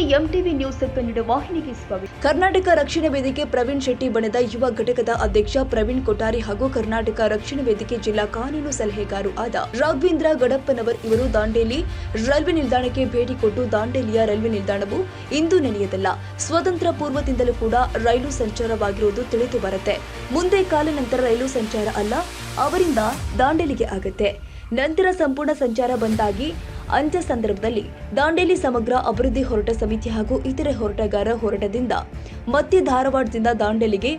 News Kannada ವಾಹಿನಿಗೆ ಸ್ವಾಗತ. ಕರ್ನಾಟಕ ರಕ್ಷಣಾ ವೇದಿಕೆ ಪ್ರವೀಣ್ ಶೆಟ್ಟಿ ಬಣದ ಯುವ ಘಟಕದ ಅಧ್ಯಕ್ಷ ಪ್ರವೀಣ್ ಕೊಠಾರಿ ಹಾಗೂ ಕರ್ನಾಟಕ ರಕ್ಷಣಾ ವೇದಿಕೆ ಜಿಲ್ಲಾ ಕಾನೂನು ಸಲಹೆಗಾರು ಆದ ರಾಘವೇಂದ್ರ ಗಡಪ್ಪನವರ್ ಇವರು ದಾಂಡೇಲಿ ರೈಲ್ವೆ ನಿಲ್ದಾಣಕ್ಕೆ ಭೇಟಿ ಕೊಟ್ಟು ದಾಂಡೇಲಿಯ ರೈಲ್ವೆ ನಿಲ್ದಾಣವು ಇಂದು ನೆನೆಯದಲ್ಲ. ಸ್ವತಂತ್ರ ಪೂರ್ವದಿಂದಲೂ ಕೂಡ ರೈಲು ಸಂಚಾರವಾಗಿರುವುದು ತಿಳಿದು ಬರುತ್ತೆ. ಮುಂದೆ ಕಾಲ ನಂತರ ರೈಲು ಸಂಚಾರ ಅಲ್ಲ, ಅವರಿಂದ ದಾಂಡೇಲಿಗೆ ಆಗತ್ತೆ. ನಂತರ ಸಂಪೂರ್ಣ ಸಂಚಾರ ಬಂದಾಗಿ ಅಂತ್ಯ ಸಂದರ್ಭದಲ್ಲಿ ದಾಂಡೇಲಿ ಸಮಗ್ರ ಅಭಿವೃದ್ಧಿ ಹೋರಾಟ ಸಮಿತಿ ಹಾಗೂ ಇತರೆ ಹೋರಾಟಗಾರ ಹೋರಾಟದಿಂದ ಮತ್ತೆ ಧಾರವಾಡದಿಂದ ದಾಂಡೇಲಿಗೆ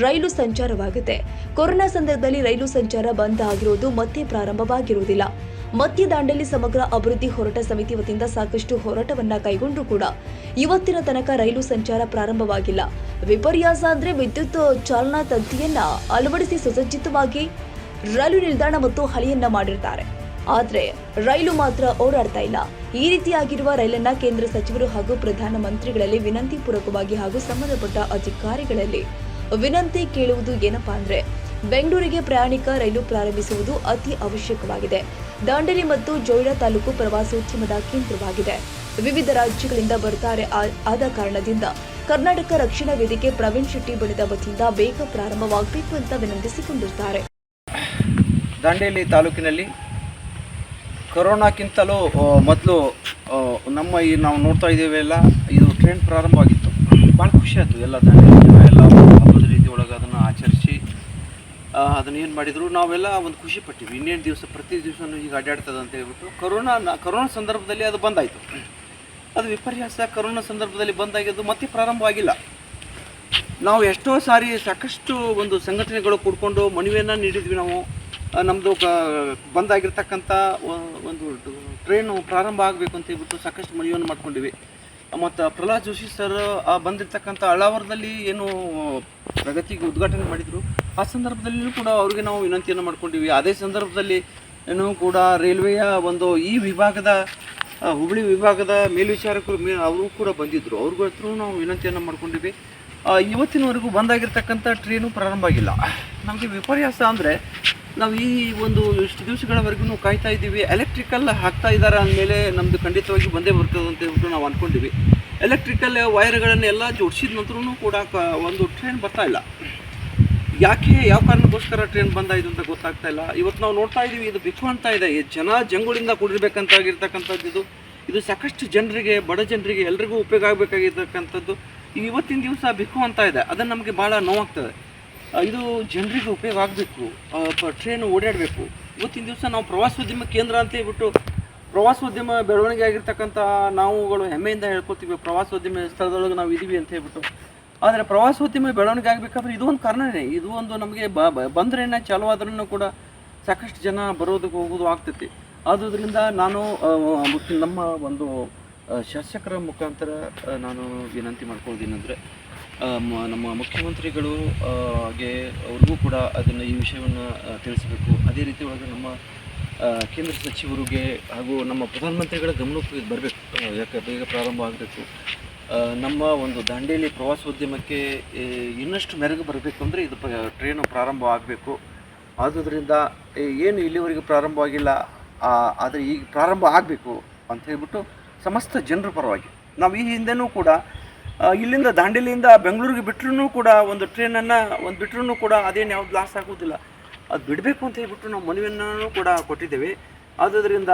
ರೈಲು ಸಂಚಾರವಾಗುತ್ತೆ. ಕೊರೋನಾ ಸಂದರ್ಭದಲ್ಲಿ ರೈಲು ಸಂಚಾರ ಬಂದ್ ಆಗಿರುವುದು ಮತ್ತೆ ಪ್ರಾರಂಭವಾಗಿರುವುದಿಲ್ಲ. ಮತ್ತೆ ದಾಂಡೇಲಿ ಸಮಗ್ರ ಅಭಿವೃದ್ಧಿ ಹೋರಾಟ ಸಮಿತಿ ವತಿಯಿಂದ ಸಾಕಷ್ಟು ಹೋರಾಟವನ್ನ ಕೈಗೊಂಡು ಕೂಡ ಇವತ್ತಿನ ತನಕ ರೈಲು ಸಂಚಾರ ಪ್ರಾರಂಭವಾಗಿಲ್ಲ. ವಿಪರ್ಯಾಸ ಅಂದ್ರೆ ವಿದ್ಯುತ್ ಚಾಲನಾ ತಂತಿಯನ್ನ ಅಳವಡಿಸಿ ಸುಸಜ್ಜಿತವಾಗಿ ರೈಲು ನಿಲ್ದಾಣ ಮತ್ತು ಹಳಿಯನ್ನ ಮಾಡಿರ್ತಾರೆ. ಆದ್ರೆ ರೈಲು ಮಾತ್ರ ಓಡಾಡ್ತಾ ಇಲ್ಲ. ಈ ರೀತಿಯಾಗಿರುವ ರೈಲನ್ನ ಕೇಂದ್ರ ಸಚಿವರು ಹಾಗೂ ಪ್ರಧಾನ ಮಂತ್ರಿಗಳಲ್ಲಿ ವಿನಂತಿ ಪೂರ್ವಕವಾಗಿ ಹಾಗೂ ಸಂಬಂಧಪಟ್ಟ ಅಧಿಕಾರಿಗಳಲ್ಲಿ ವಿನಂತಿ ಕೇಳುವುದು ಏನಪ್ಪಾ ಅಂದ್ರೆ ಬೆಂಗಳೂರಿಗೆ ಪ್ರಯಾಣಿಕ ರೈಲು ಪ್ರಾರಂಭಿಸುವುದು ಅತಿ ಅವಶ್ಯಕವಾಗಿದೆ. ದಾಂಡೇಲಿ ಮತ್ತು ಜೋಯಿಡಾ ತಾಲೂಕು ಪ್ರವಾಸೋದ್ಯಮದ ಕೇಂದ್ರವಾಗಿದೆ. ವಿವಿಧ ರಾಜ್ಯಗಳಿಂದ ಬರ್ತಾರೆ ಆದ ಕಾರಣದಿಂದ ಕರ್ನಾಟಕ ರಕ್ಷಣಾ ವೇದಿಕೆ ಪ್ರವೀಣ್ ಶೆಟ್ಟಿ ಬಣದ ವತಿಯಿಂದ ಬೇಗ ಪ್ರಾರಂಭವಾಗಬೇಕು ಅಂತ ವಿನಂತಿಸಿಕೊಂಡಿರ್ತಾರೆ ದಾಂಡೇಲಿ ತಾಲೂಕಿನಲ್ಲಿ ಕೊರೋನಾಕ್ಕಿಂತಲೂ ಮೊದಲು ನಮ್ಮ ಈ ನಾವು ನೋಡ್ತಾ ಇದ್ದೀವಿ ಎಲ್ಲ, ಇದು ಟ್ರೆಂಡ್ ಪ್ರಾರಂಭವಾಗಿತ್ತು ಭಾಳ ಖುಷಿ ಆಯಿತು ಎಲ್ಲ ಎಲ್ಲ ಹಬ್ಬದ ರೀತಿ ಒಳಗೆ ಅದನ್ನು ಆಚರಿಸಿ ಅದನ್ನು ಏನು ಮಾಡಿದರು, ನಾವೆಲ್ಲ ಒಂದು ಖುಷಿ ಪಟ್ಟಿವಿ. ಇನ್ನೇನು ದಿವಸ, ಪ್ರತಿ ದಿವಸನೂ ಈಗ ಅಡ್ಡಾಡ್ತದೆ ಅಂತ ಹೇಳ್ಬಿಟ್ಟು, ಕೊರೋನಾ ಕೊರೋನಾ ಸಂದರ್ಭದಲ್ಲಿ ಅದು ಬಂದಾಯಿತು. ಅದು ವಿಪರ್ಯಾಸ ಕೊರೋನಾ ಸಂದರ್ಭದಲ್ಲಿ ಬಂದಾಗಿದ್ದು ಮತ್ತೆ ಪ್ರಾರಂಭವಾಗಿಲ್ಲ ನಾವು ಎಷ್ಟೋ ಸಾರಿ ಸಾಕಷ್ಟು ಒಂದು ಸಂಘಟನೆಗಳು ಕೂಡ್ಕೊಂಡು ಮನವಿಯನ್ನು ನೀಡಿದ್ವಿ ನಾವು. ನಮ್ಮದು ಬಂದಾಗಿರ್ತಕ್ಕಂಥ ಒಂದು ಟ್ರೈನು ಪ್ರಾರಂಭ ಆಗಬೇಕು ಅಂತ ಹೇಳ್ಬಿಟ್ಟು ಸಾಕಷ್ಟು ಮನವಿಯನ್ನು ಮಾಡ್ಕೊಂಡಿವಿ. ಮತ್ತು ಪ್ರಹ್ಲಾದ್ ಜೋಶಿ ಸರ್ ಆ, ಬಂದಿರ್ತಕ್ಕಂಥ ಅಳಾವರದಲ್ಲಿ ಏನು ಪ್ರಗತಿಗೆ ಉದ್ಘಾಟನೆ ಮಾಡಿದರು, ಆ ಸಂದರ್ಭದಲ್ಲಿಯೂ ಕೂಡ ಅವ್ರಿಗೆ ನಾವು ವಿನಂತಿಯನ್ನು ಮಾಡ್ಕೊಂಡಿವಿ. ಅದೇ ಸಂದರ್ಭದಲ್ಲಿ ಏನು ಕೂಡ ರೈಲ್ವೆಯ ಒಂದು ಈ ವಿಭಾಗದ ಹುಬ್ಬಳ್ಳಿ ವಿಭಾಗದ ಮೇಲ್ವಿಚಾರಕರು ಮೇ, ಅವರು ಕೂಡ ಬಂದಿದ್ದರು ಅವ್ರಿಗೂ ಹತ್ರ ನಾವು ವಿನಂತಿಯನ್ನು ಮಾಡ್ಕೊಂಡಿವಿ. ಇವತ್ತಿನವರೆಗೂ ಬಂದಾಗಿರ್ತಕ್ಕಂಥ ಟ್ರೈನು ಪ್ರಾರಂಭ ಆಗಿಲ್ಲ. ನಮಗೆ ವಿಪರ್ಯಾಸ ಅಂದರೆ ನಾವು ಈ ಒಂದು ಇಷ್ಟು ದಿವಸಗಳವರೆಗೂ ಕಾಯ್ತಾ ಇದ್ದೀವಿ. ಎಲೆಕ್ಟ್ರಿಕಲ್ ಹಾಕ್ತಾ ಇದ್ದಾರೆ ಅಂದಮೇಲೆ ನಮ್ಮದು ಖಂಡಿತವಾಗಿ ಬಂದೇ ಬರ್ತದೆ ಅಂತ ಹೇಳ್ಬಿಟ್ಟು ನಾವು ಅಂದ್ಕೊಂಡಿವಿ ಎಲೆಕ್ಟ್ರಿಕಲ್ ವೈರ್ಗಳನ್ನೆಲ್ಲ ಜೋಡಿಸಿದ ನಂತರೂ ಕೂಡ ಒಂದು ಟ್ರೈನ್ ಬರ್ತಾ ಇಲ್ಲ. ಯಾಕೆ, ಯಾವ ಕಾರಣಕ್ಕೋಸ್ಕರ ಟ್ರೈನ್ ಬಂದಾಯಿತು ಅಂತ ಗೊತ್ತಾಗ್ತಾ ಇಲ್ಲ. ಇವತ್ತು ನಾವು ನೋಡ್ತಾ ಇದ್ದೀವಿ, ಇದು ಬಿಕ್ಕು ಅಂತ ಇದೆ. ಜನ ಜಂಗುಳಿಂದ ಕೂಡಿರ್ಬೇಕಂತಾಗಿರ್ತಕ್ಕಂಥದ್ದು ಇದು. ಇದು ಸಾಕಷ್ಟು ಜನರಿಗೆ, ಬಡ ಜನರಿಗೆ ಎಲ್ರಿಗೂ ಉಪಯೋಗ ಆಗಬೇಕಾಗಿರ್ತಕ್ಕಂಥದ್ದು. ಇವತ್ತಿನ ದಿವಸ ಬಿಕ್ಕು ಅಂತ ಇದೆ. ಅದನ್ನು ನಮಗೆ ಭಾಳ ನೋವಾಗ್ತದೆ. ಇದು ಜನರಿಗೆ ಉಪಯೋಗ ಆಗಬೇಕು. ಟ್ರೈನ್ ಓಡಾಡಬೇಕು. ಇವತ್ತಿನ ದಿವಸ ನಾವು ಪ್ರವಾಸೋದ್ಯಮ ಕೇಂದ್ರ ಅಂತ ಹೇಳ್ಬಿಟ್ಟು ಪ್ರವಾಸೋದ್ಯಮ ಬೆಳವಣಿಗೆ ಆಗಿರ್ತಕ್ಕಂಥ ನಾವುಗಳು ಹೆಮ್ಮೆಯಿಂದ ಹೇಳ್ಕೊತೀವಿ ಪ್ರವಾಸೋದ್ಯಮ ಸ್ಥಳದೊಳಗೆ ನಾವು ಇದ್ದೀವಿ ಅಂತ ಹೇಳ್ಬಿಟ್ಟು. ಆದರೆ ಪ್ರವಾಸೋದ್ಯಮ ಬೆಳವಣಿಗೆ ಆಗಬೇಕಾದ್ರೆ ಇದು ಒಂದು ಕಾರಣನೇ. ಇದು ಒಂದು ನಮಗೆ ಬ ಬಂದ್ರೇನೆ ಚಾಲು ಆದ್ರೂ ಕೂಡ ಸಾಕಷ್ಟು ಜನ ಬರೋದಕ್ಕೆ ಹೋಗೋದು ಆಗ್ತೈತಿ. ಆದುದರಿಂದ ನಾನು ನಮ್ಮ ಒಂದು ಶಾಸಕರ ಮುಖಾಂತರ ನಾನು ವಿನಂತಿ ಮಾಡ್ಕೊಳ್ಳೋದೇನೆಂದರೆ ನಮ್ಮ ಮುಖ್ಯಮಂತ್ರಿಗಳು ಗೆ ಅವ್ರಿಗೂ ಕೂಡ ಅದನ್ನು ಈ ವಿಷಯವನ್ನು ತಿಳಿಸಬೇಕು. ಅದೇ ರೀತಿ ಒಳಗೆ ನಮ್ಮ ಕೇಂದ್ರ ಸಚಿವರಿಗೆ ಹಾಗೂ ನಮ್ಮ ಪ್ರಧಾನಮಂತ್ರಿಗಳ ಗಮನಕ್ಕೆ ಇದು ಬರಬೇಕು. ಯಾಕೆ ಬೇಗ ಪ್ರಾರಂಭ ಆಗಬೇಕು. ನಮ್ಮ ಒಂದು ದಾಂಡೇಲಿ ಪ್ರವಾಸೋದ್ಯಮಕ್ಕೆ ಇನ್ನಷ್ಟು ಮೆರುಗು ಬರಬೇಕು ಅಂದರೆ ಇದು ಟ್ರೈನು ಪ್ರಾರಂಭ ಆಗಬೇಕು. ಆದುದರಿಂದ ಏನು ಇಲ್ಲಿವರೆಗೂ ಪ್ರಾರಂಭವಾಗಿಲ್ಲ ಆದರೆ ಈಗ ಪ್ರಾರಂಭ ಆಗಬೇಕು ಅಂತ ಹೇಳ್ಬಿಟ್ಟು ಸಮಸ್ತ ಜನರ ಪರವಾಗಿ, ನಾವು ಈ ಹಿಂದೆನೂ ಕೂಡ ಇಲ್ಲಿಂದ ದಾಂಡೇಲಿಯಿಂದ ಬೆಂಗಳೂರಿಗೆ ಬಿಟ್ಟರೂ ಕೂಡ ಒಂದು ಟ್ರೈನನ್ನು, ಒಂದು ಬಿಟ್ಟರೂ ಕೂಡ ಅದೇನು ಯಾವ್ದು ಲಾಸ್ ಆಗೋದಿಲ್ಲ. ಅದು ಬಿಡಬೇಕು ಅಂತ ಹೇಳಿಬಿಟ್ಟು ನಾವು ಮನವಿಯನ್ನು ಕೂಡ ಕೊಟ್ಟಿದ್ದೇವೆ. ಆದುದರಿಂದ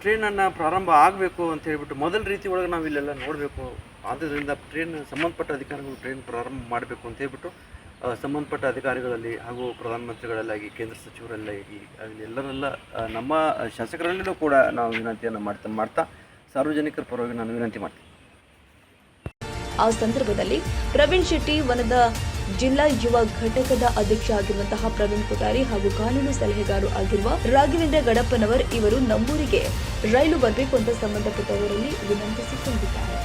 ಟ್ರೈನನ್ನು ಪ್ರಾರಂಭ ಆಗಬೇಕು ಅಂತ ಹೇಳಿಬಿಟ್ಟು ಮೊದಲ ರೀತಿ ಒಳಗೆ ನಾವು ಇಲ್ಲೆಲ್ಲ ನೋಡಬೇಕು. ಆದ್ದರಿಂದ ಟ್ರೈನ್ ಸಂಬಂಧಪಟ್ಟ ಅಧಿಕಾರಿಗಳು ಟ್ರೈನ್ ಪ್ರಾರಂಭ ಮಾಡಬೇಕು ಅಂತ ಹೇಳ್ಬಿಟ್ಟು ಸಂಬಂಧಪಟ್ಟ ಅಧಿಕಾರಿಗಳಲ್ಲಿ ಹಾಗೂ ಪ್ರಧಾನಮಂತ್ರಿಗಳಲ್ಲಾಗಿ ಕೇಂದ್ರ ಸಚಿವರಲ್ಲಾಗಿ ಎಲ್ಲರೆಲ್ಲ ನಮ್ಮ ಶಾಸಕರಲ್ಲೂ ಕೂಡ ನಾವು ವಿನಂತಿಯನ್ನು ಮಾಡ್ತಾ ಮಾಡ್ತಾ, ಸಾರ್ವಜನಿಕರ ಪರವಾಗಿ ನಾನು ವಿನಂತಿ ಮಾಡ್ತೀನಿ. ಆ ಸಂದರ್ಭದಲ್ಲಿ ಪ್ರವೀಣ್ ಶೆಟ್ಟಿ ವನದ ಜಿಲ್ಲಾ ಯುವ ಘಟಕದ ಅಧ್ಯಕ್ಷ ಆಗಿರುವಂತಹ ಪ್ರವೀಣ್ ಕೊಠಾರಿ ಹಾಗೂ ಕಾನೂನು ಸಲಹೆಗಾರು ಆಗಿರುವ ರಾಘವೇಂದ್ರ ಗಡಪ್ಪನವರ್ ಇವರು ನಮ್ಮೂರಿಗೆ ರೈಲು ಬರಬೇಕು ಅಂತ ಸಂಬಂಧಪಟ್ಟವರಲ್ಲಿ ವಿನಂತಿಸಿಕೊಂಡಿದ್ದಾರೆ.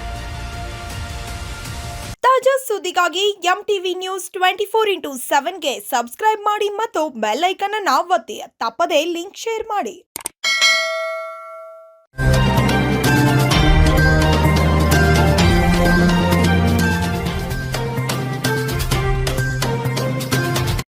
ತಾಜಾ ಸುದ್ದಿಗಾಗಿ M TV news twenty four into ಸೆವೆನ್ಗೆ subscribe ಮಾಡಿ ಮತ್ತು ಬೆಲ್ ಐಕನ್ ಅನ್ನು ಒತ್ತಿ. ತಪ್ಪದೇ ಲಿಂಕ್ ಶೇರ್ ಮಾಡಿ.